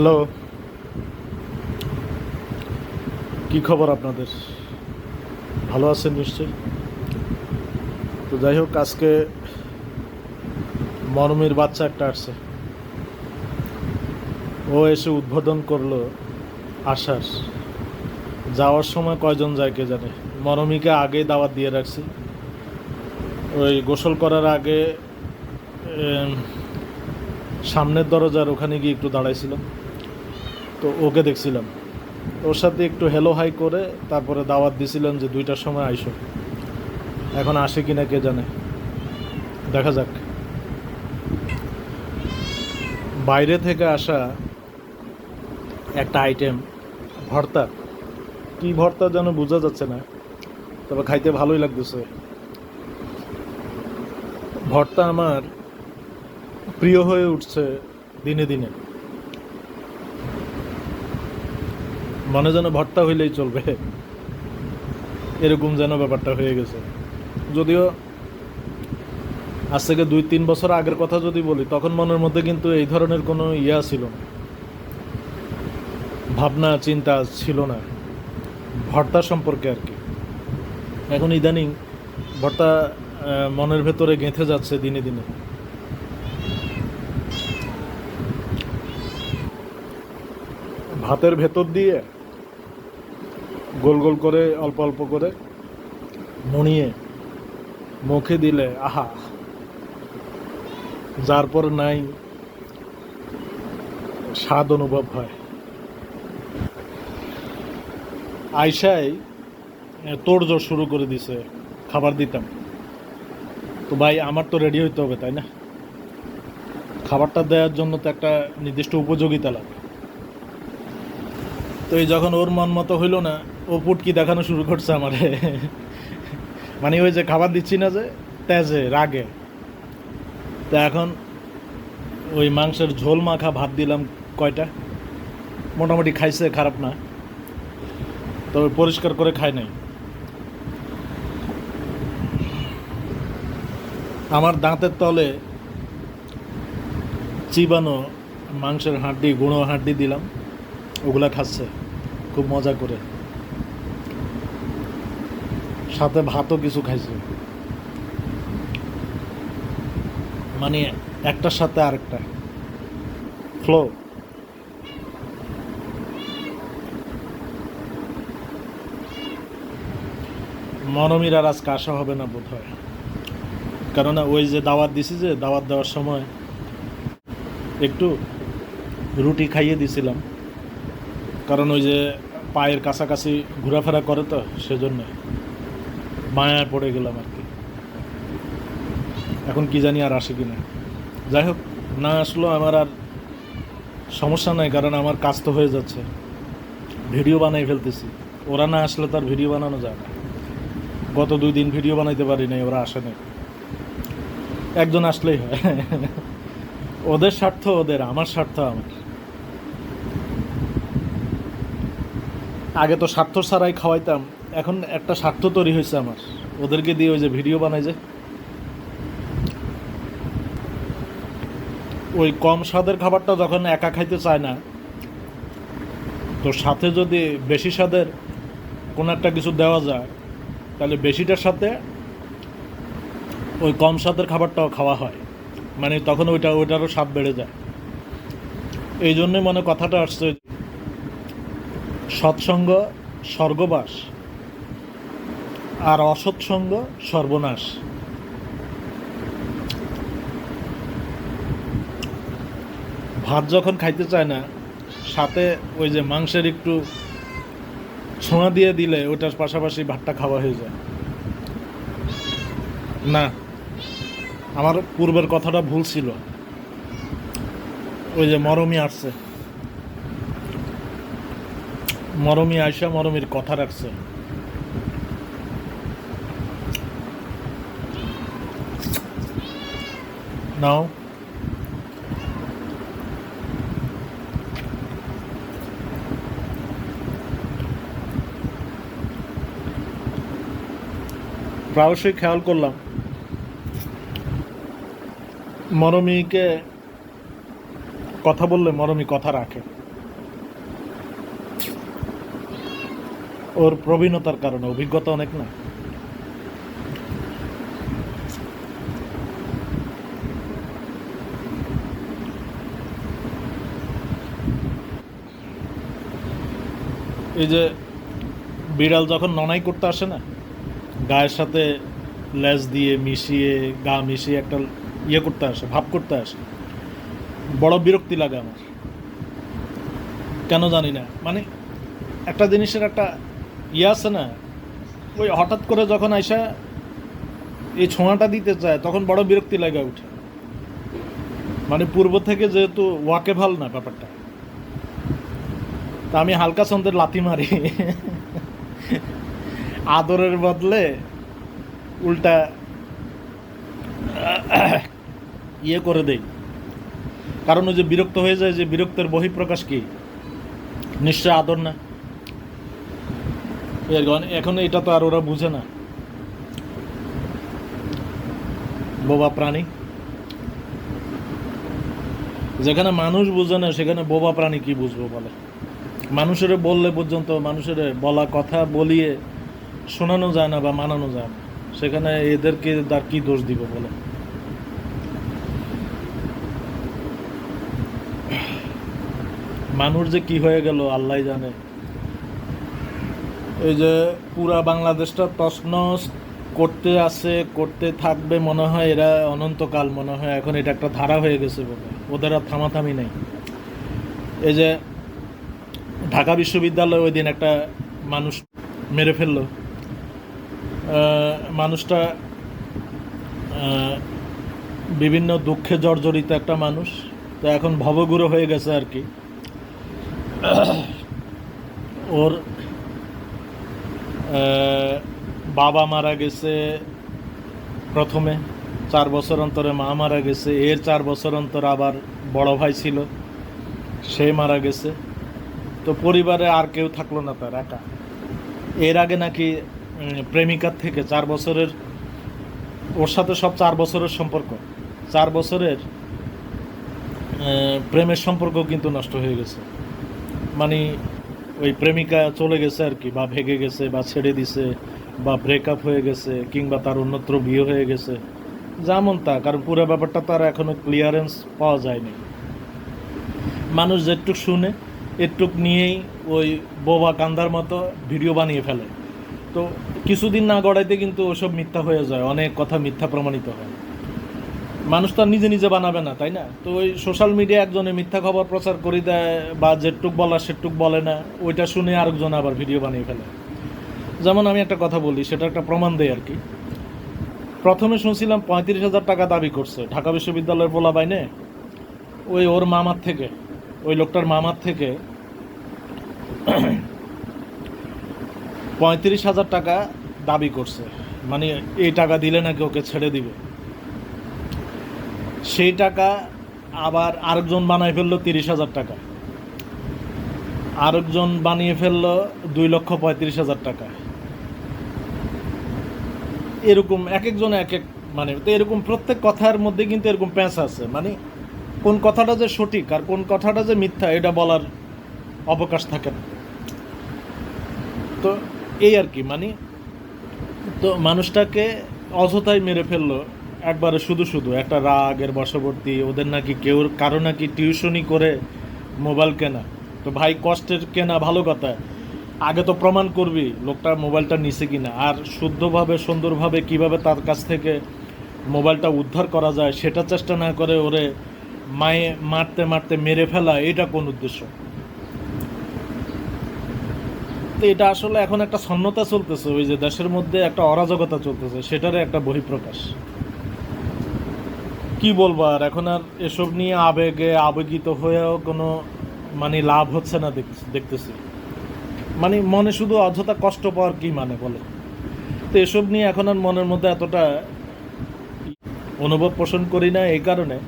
Hello কি খবর আপনাদের? ভালো আছেন নিশ্চয়ই? তো যাই হোক, আজকে মরমির বাচ্চা একটা আসছে। ও এসে উদ্বোধন করল আসার যাওয়ার সময় কয়জন যায় কে জানে? মরমিকে আগে দাওয়াত দিয়ে রাখছি। ওই গোসল করার আগে সামনের দরজার ওখানে গিয়ে একটু দাঁড়াইছিলাম। তো ওকে দেখছিলাম। ওর সাথে একটু হেলো হাই করে তারপরে দাওয়াত দিছিলেন যে দুইটার সময় আইসো। এখন আসে কি না কে জানে। দেখা যাক। বাইরে থেকে আসা একটা আইটেম ভর্তা। কি ভর্তা যেন বোঝা যাচ্ছে না, তবে খাইতে ভালোই লাগতেছে। ভর্তা আমার প্রিয় হয়ে উঠছে দিনে দিনে। মনে যেন ভর্তা হইলেই চলবে। এরকম যেন ব্যাপারটা হয়ে গেছে। যদিও আজ থেকে দুই তিন বছর আগের কথা যদি বলি, তখন মনের মধ্যে কিন্তু এই ধরনের কোনো ইয়া ছিল না। ভাবনা, চিন্তা ছিল না। ভর্তা সম্পর্কে আর কি। এখন ইদানিং ভর্তা মনের ভেতরে গেঁথে যাচ্ছে দিনে দিনে। ভাতের ভেতর দিয়ে গোল গোল করে, অল্প অল্প করে মুড়িয়ে মুখে দিলে, আহা, যার পর নাই স্বাদ অনুভব হয়। আয়সাই তোড়জোড় শুরু করে দিছে, খাবার দিতাম। তো ভাই, আমার তো রেডি হইতে হবে, তাই না? খাবারটা দেওয়ার জন্য তো একটা নির্দিষ্ট উপযোগিতা লাগে। তো এই যখন ওর মন মতো হইল না, ও পুটকি দেখানো শুরু করছে আমারে। মানে ওই যে খাবার দিচ্ছি না যে, তেজে, রাগে। তো এখন ওই মাংসের ঝোল মাখা ভাত দিলাম কয়টা? মোটামুটি খাইছে, খারাপ না। তবে পরিষ্কার করে খায় নাই। আমার দাঁতের তলে চিবানো মাংসের হাড্ডি, গুঁড়ো হাড্ডি দিলাম। ওগুলা খাচ্ছে। খুব মজা করে। সাথে ভাতও কিছু খাইছে। মানে একটার সাথে আরেকটা। ফ্লো মনমির আর আজকে আসা হবে না বোধ হয় কেননা ওই যে দাওয়াত দিছি যে, দাওয়াত দেওয়ার সময় একটু রুটি খাইয়ে দিছিলাম। কারণ ওই যে পায়ের কাছাকাছি ঘোরাফেরা করে তো, সেজন্য মায়ায় পড়ে গেলাম আর কি। এখন কি জানি আর আসে কি না। যাই হোক, না আসলেও আমার আর সমস্যা নাই, কারণ আমার কাজ তো হয়ে যাচ্ছে। ভিডিও বানাই ফেলতেছি। ওরা না আসলে তার ভিডিও বানানো যায় না। গত দুই দিন ভিডিও বানাইতে পারি নাই, ওরা আসে নাই। একজন আসলেই হয়। ওদের স্বার্থ ওদের, আমার স্বার্থ আমার। আগে তো স্বার্থ ছাড়াই খাওয়াইতাম, এখন একটা স্বার্থ তৈরি হয়েছে আমার। ওদেরকে দিয়ে ওই যে ভিডিও বানাই যে, ওই কম স্বাদের খাবারটা যখন একা খাইতে চায় না, তো সাথে যদি বেশি স্বাদের কোনো একটা কিছু দেওয়া যায়, তাহলে বেশিটার সাথে ওই কম স্বাদের খাবারটাও খাওয়া হয়। মানে তখন ওইটা, ওইটারও স্বাদ বেড়ে যায়। এই জন্যই মনে কথাটা আসছে সৎসঙ্গ, স্বর্গবাস আর অসৎসঙ্গ, সর্বনাশ। ভাত যখন খাইতে চায় না, সাথে ওই যে মাংসের একটু ছোঁয়া দিয়ে দিলে ওটার পাশাপাশি ভাতটা খাওয়া হয়ে যায়। না, আমার পূর্বের কথাটা ভুল ছিল। ওই যে মরমি আসছে। মরমি আয়সা, মরমির কথা রাখছে নাও। প্রায়শই খেয়াল করলাম। মরমিকে কথা বললে মরমি কথা রাখে। ওর প্রবীণতার কারণে, অভিজ্ঞতা অনেক না? এই যে বিড়াল যখন ননাই করতে আসে না, গায়ের সাথে লেজ দিয়ে মিশিয়ে, গা মিশিয়ে একটা ইয়ে করতে আসে, ভাব করতে আসে। বড় বিরক্তি লাগে আমার। কেন জানি না। মানে একটা জিনিসের একটা ইয়ে আছে না ওই হঠাৎ করে যখন আইসা এই ছোঁয়াটা দিতে চায়, তখন বড় বিরক্তি লাগে উঠে মানে পূর্ব থেকে যেহেতু ওয়াকে ভালো না ব্যাপারটা, তা আমি হালকা ছন্দের লাথি মারি। আদরের বদলে উল্টা ইয়ে করে দেই। কারণ ওই যে বিরক্ত হয়ে যায় যে বিরক্তের বহিঃপ্রকাশ কি? নিশ্চয় আদর না। এখন এটা তো আর ওরা বুঝে না। বোবা প্রাণী। যেখানে মানুষ বুঝে না, সেখানে বোবা প্রাণী কি বুঝব বলে? মানুষের বললে পর্যন্ত, মানুষের বলা কথা বলিয়ে শোনানো যায় না বা মানানো যায় না। সেখানে এদেরকে তার কি দোষ দিব বলে? মানুষ যে কি হয়ে গেল আল্লাহ জানে। এই যে পুরা বাংলাদেশটা তছনছ, করতে আছে, করতে থাকবে মনে হয়, এরা অনন্তকাল মনে হয়, এখন এটা একটা ধারা হয়ে গেছে বলে ওদের আর থামাথামি নেই। এই যে ঢাকা বিশ্ববিদ্যালয়ে ওই দিন একটা মানুষ মেরে ফেলল। মানুষটা বিভিন্ন দুঃখে জর্জরিত একটা মানুষ। তো এখন ভবগুরু হয়ে গেছে আর কি। ওর বাবা মারা গেছে প্রথমে, চার বছর অন্তরে মা মারা গেছে, এর চার বছর অন্তর আবার বড় ভাই ছিল, সে মারা গেছে। তো পরিবারে আর কেউ থাকল না তার, একা। এর আগে নাকি প্রেমিকার থেকে চার বছরের, ওর সাথে সব চার বছরের সম্পর্ক। চার বছরের প্রেমের সম্পর্ক কিন্তু নষ্ট হয়ে গেছে। মানে ওই প্রেমিকা চলে গেছে আর কি, বা ভেগে গেছে, বা ছেড়ে দিছে, বা ব্রেকআপ হয়ে গেছে, কিংবা তার অন্যত্র বিয়ে হয়ে গেছে, যেমন তা, কারণ পুরো ব্যাপারটা তার এখনও ক্লিয়ারেন্স পাওয়া যায়নি। মানুষ যেটুক শুনে, এটুক নিয়েই ওই বোবা কান্দার মতো ভিডিও বানিয়ে ফেলে। তো কিছুদিন না গড়াইতে কিন্তু ওসব মিথ্যা হয়ে যায়, অনেক কথা মিথ্যা প্রমাণিত হয়। মানুষ তো নিজে নিজে বানাবে না, তাই না? তো ওই সোশ্যাল মিডিয়া একজনে মিথ্যা খবর প্রচার করে দেয় বা যেটুক বলা সেটুক বলে না, ওইটা শুনে আরেকজন আবার ভিডিও বানিয়ে ফেলে। যেমন আমি একটা কথা বলি, সেটা একটা প্রমাণ দেয় আর কি। প্রথমে শুনছিলাম পঁয়ত্রিশ হাজার টাকা দাবি করছে, ঢাকা বিশ্ববিদ্যালয়ের বলা বাইনে ওই ওর মামার থেকে, ওই লোকটার মামার থেকে পঁয়ত্রিশ হাজার টাকা দাবি করছে। মানে এই টাকা দিলে নাকি ওকে ছেড়ে দিবে। সেই টাকা আবার আরেকজন বানাই ফেলল তিরিশ হাজার টাকা। আরেকজন বানিয়ে ফেলল দুই লক্ষ পঁয়ত্রিশ হাজার টাকা। এরকম এক একজন এক এক মানে তো এরকম প্রত্যেক কথার মধ্যে কিন্তু এরকম প্যাঁচ আছে। মানে কোন কথাটা যে সঠিক আর কোন কথাটা যে মিথ্যা, এটা বলার অবকাশ থাকে না। তো এই আর কি মানে তো মানুষটাকে অযথাই মেরে ফেলল একবারে শুধু শুধু একটা রাগের বশবর্তী, ওদের নাকি কেউ, কারও নাকি টিউশনি করে মোবাইল কেনা। তো ভাই, কষ্টের কেনা ভালো কথা। আগে তো প্রমাণ করবি লোকটা মোবাইলটা নিছে কিনা, আর শুদ্ধভাবে, সুন্দরভাবে কীভাবে তার কাছ থেকে মোবাইলটা উদ্ধার করা যায়, সেটা চেষ্টা না করে ওরে মায়ে মারতে মারতে মেরে ফেলা, এটা কোন উদ্দেশ্য? তো এটা আসলে এখন একটা সন্ন্যতা চলতেছে, ওই যে দেশের মধ্যে একটা অরাজকতা চলতেছে, সেটারই একটা বহিঃপ্রকাশ। কি বলব, আর এখন আর এসব নিয়ে আবেগে আবেগিত হয়েও কোনো মানে লাভ হচ্ছে না দেখ- দেখতেছি। মানে মনে শুধু অযথা কষ্ট পাওয়ার কি মানে বলে? তো এসব নিয়ে এখন আর মনের মধ্যে এতটা অনুভব পোষণ করি না এই কারণে।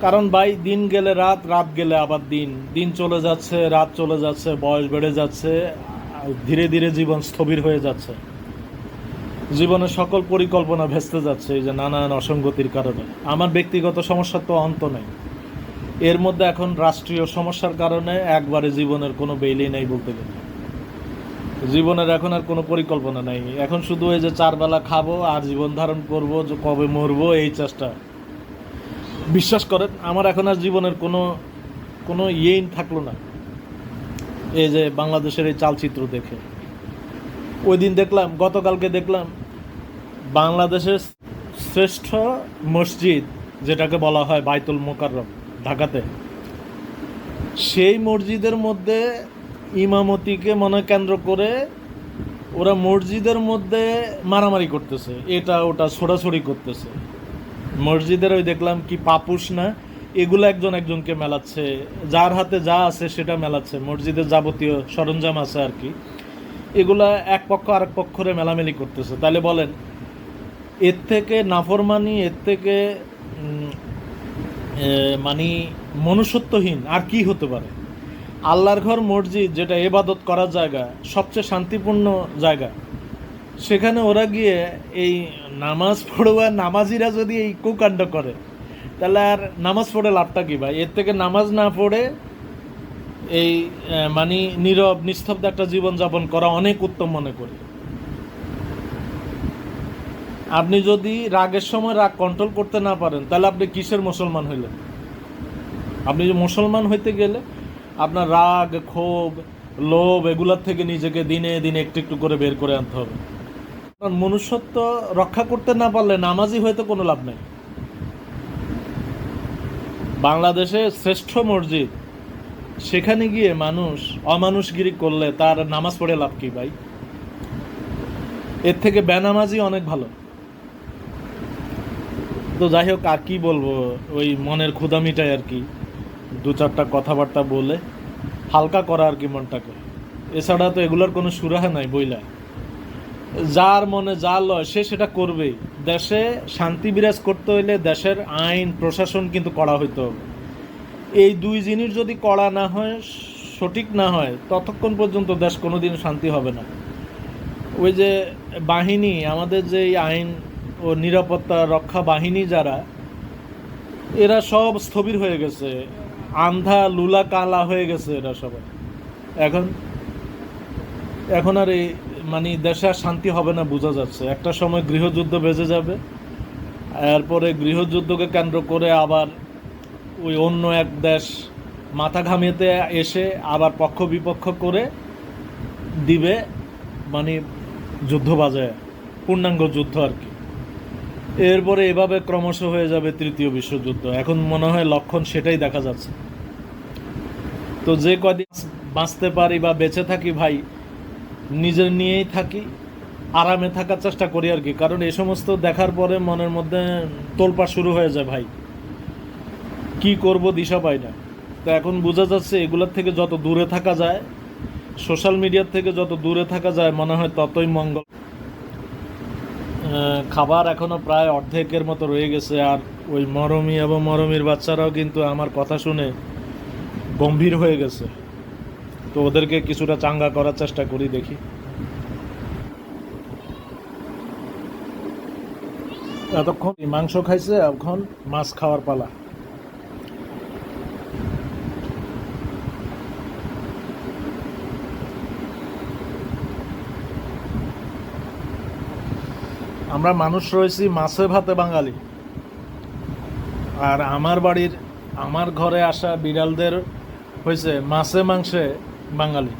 কারণ ভাই, দিন গেলে রাত রাত গেলে আবার দিন। দিন চলে যাচ্ছে, রাত চলে যাচ্ছে, বয়স বেড়ে যাচ্ছে ধীরে ধীরে জীবন স্থবির হয়ে যাচ্ছে। জীবনের সকল পরিকল্পনা ভেস্তে যাচ্ছে এই যে নানান অসঙ্গতির কারণে। আমার ব্যক্তিগত সমস্যার তো অন্ত নেই। এর মধ্যে এখন রাষ্ট্রীয় সমস্যার কারণে একবারে জীবনের কোনো বেইলি নেই বলতে গেলে। জীবনের এখন আর কোনো পরিকল্পনা নাই। এখন শুধু এই যে চারবেলা খাব আর জীবন ধারণ করব, যে কবে মরবো, এই চেষ্টা। বিশ্বাস করেন, আমার এখন আর জীবনের কোনো কোনো ইয়েই থাকল না। এই যে বাংলাদেশের এই চালচিত্র দেখে। ওই দিন দেখলাম, গতকালকে দেখলাম বাংলাদেশের শ্রেষ্ঠ মসজিদ, যেটাকে বলা হয় বাইতুল মোকাররম, ঢাকাতে। সেই মসজিদের মধ্যে ইমামতিকে মনে কেন্দ্র করে ওরা মসজিদের মধ্যে মারামারি করতেছে, এটা ওটা ছোড়াছড়ি করতেছে। মসজিদের ওই দেখলাম কি পাপুস না, এগুলো একজন একজনকে মেলাচ্ছে, যার হাতে যা আছে সেটা মেলাচ্ছে, মসজিদের যাবতীয় সরঞ্জাম আছে আর কি। এগুলা এক পক্ষ আরেক পক্ষরে মেলামেলি করতেছে। তাহলে বলেন এর থেকে নাফরমানি, এর থেকে মানে মনুষ্যত্বহীন আর কি হতে পারে? আল্লাহর ঘর, মসজিদ যেটা এবাদত করার জায়গা, সবচেয়ে শান্তিপূর্ণ জায়গা। সেখানে ওরা গিয়ে এই নামাজ পড়ুয়া নামাজিরা যদি এই কুকাণ্ড করে, তাহলে আর নামাজ পড়ে লাভটা কী ভাই? এর থেকে নামাজ না পড়ে এই মানে নীরব, নিস্তব্ধ একটা জীবন যাপন করা অনেক উত্তম মনে করি। আপনি যদি রাগের সময় রাগ কন্ট্রোল করতে না পারেন, তাহলে আপনি কিসের মুসলমান হইলেন? আপনি যে মুসলমান হইতে গেলে আপনার রাগ, ক্ষোভ, লোভ এগুলোর থেকে নিজেকে দিনে দিনে একটু একটু করে বের করে আনতে হবে। কারণ মনুষ্যত্ব রক্ষা করতে না পারলে নামাজি হয়তো কোনো লাভ নেই। বাংলাদেশে শ্রেষ্ঠ মসজিদ, সেখানে গিয়ে মানুষ অমানুষগিরি করলে তার নামাজ পড়ে লাভ কি ভাই? এর থেকে বেনামাজি অনেক ভালো। তো যাই হোক, আর কি বলব? ওই মনের ক্ষুদা মিটাই আর কি। দু চারটা কথাবার্তা বলে হালকা করা আর কি মনটাকে। এছাড়া তো এগুলোর কোনো সুরাহা নাই বইলা। যার মনে যা লয়, সে সেটা করবেই দেশে শান্তি বিরাজ করতে হইলে দেশের আইন, প্রশাসন কিন্তু করা হইতে হবে। এই দুই জিনিস যদি করা না হয়, সঠিক না হয়, ততক্ষণ পর্যন্ত দেশ কোনোদিন শান্তি হবে না। ওই যে বাহিনী, আমাদের যে আইন ও নিরাপত্তা রক্ষা বাহিনী যারা, এরা সব স্থবির হয়ে গেছে। আন্ধা, লুলা, কালা হয়ে গেছে এরা সবাই। এখন এখন আর এই মানে দেশে আর শান্তি হবে না বোঝা যাচ্ছে। একটা সময় গৃহযুদ্ধ বেজে যাবে, এরপরে গৃহযুদ্ধকে কেন্দ্র করে আবার ওই অন্য এক দেশ মাথা ঘামিয়েতে এসে আবার পক্ষ বিপক্ষ করে দিবে মানে যুদ্ধ বাজায়, পূর্ণাঙ্গ যুদ্ধ আর কি। এরপরে এভাবে ক্রমশ হয়ে যাবে তৃতীয় বিশ্বযুদ্ধ। এখন মনে হয় লক্ষণ সেটাই দেখা যাচ্ছে। তো যে কদিন বাঁচতে পারি বা বেঁচে থাকি ভাই, নিজের নিয়েই থাকি, আরামে থাকার চেষ্টা করি আর কি। কারণ এই সমস্ত দেখার পরে মনের মধ্যে তোলপা শুরু হয়ে যায় ভাই। কি করব দিশা পাই না। তো এখন বোঝা যাচ্ছে এগুলোর থেকে যত দূরে থাকা যায় সোশ্যাল মিডিয়ার থেকে যত দূরে থাকা যায়, মনে হয় ততই মঙ্গল। খাবার এখনও প্রায় অর্ধেকের মতো রয়ে গেছে আর ওই মরমি এবং মরমির বাচ্চারাও কিন্তু আমার কথা শুনে গম্ভীর হয়ে গেছে। তো ওদেরকে কিছুটা চাঙ্গা করার চেষ্টা করি দেখি। এতক্ষণ মাংস খাইছে, এখন মাছ খাওয়ার পালা। আমরা মানুষ রয়েছি মাছে ভাতে বাঙালি। আর আমার বাড়ির, আমার ঘরে আসা বিড়ালদের হয়েছে মাছে মাংসে বাঙালি।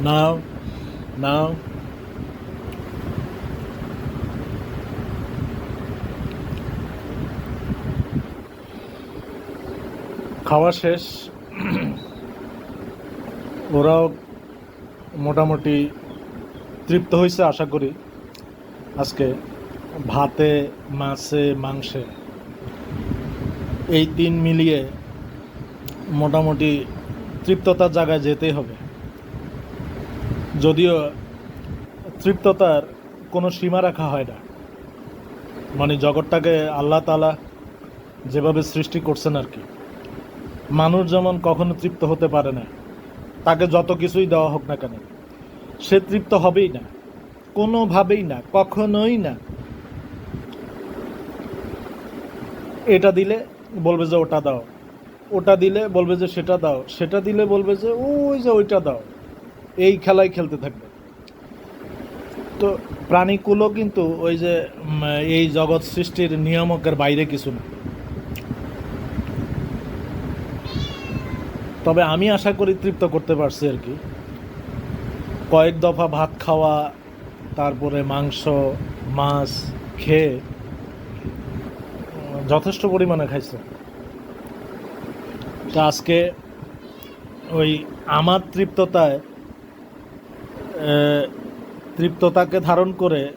Now, now. খাওয়া শেষ। ওরাও মোটামুটি তৃপ্ত হয়েছে আশা করি। আজকে ভাতে মাছে মাংসে এই তিন মিলিয়ে মোটামুটি তৃপ্ততার জায়গায় যেতেই হবে। যদিও তৃপ্ততার কোনো সীমা রাখা হয় না। মানে জগৎটাকে আল্লাহ তালা যেভাবে সৃষ্টি করছেন আর কি। মানুষ যেমন কখনো তৃপ্ত হতে পারে না, তাকে যত কিছুই দেওয়া হোক না কেন, সে তৃপ্ত হবেই না, কোনোভাবেই না, কখনোই না। এটা দিলে বলবে যে ওটা দাও, ওটা দিলে বলবে যে সেটা দাও, সেটা দিলে বলবে যে ওই যে ওইটা দাও। এই খেলাই খেলতে থাকবে। তো প্রাণীকুলও কিন্তু ওই যে এই জগৎ সৃষ্টির নিয়ামকের বাইরে কিছু না। তবে আমি আশা করি তৃপ্ত করতে পারছি আর কি। কয়েক দফা ভাত খাওয়া, তারপরে মাংস, মাছ খেয়ে যথেষ্ট পরিমাণে খাইছে। তো আজকে ওই আমার তৃপ্ততায় তৃপ্ততাকে ধারণ করে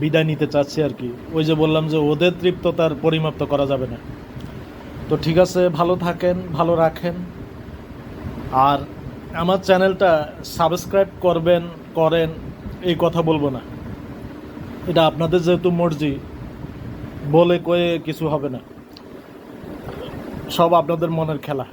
বিদায় নিতে চাচ্ছি আর কি। ওই যে বললাম যে ওদের তৃপ্ততার পরিমাপ্ত করা যাবে না। তো ঠিক আছে, ভালো থাকেন, ভালো রাখেন। আর আমার চ্যানেলটা সাবস্ক্রাইব করবেন, করেন, এই কথা বলব না। এটা আপনাদের যেহেতু মর্জি, বলে কয়ে কিছু হবে না। সব আপনাদের মনের খেলা।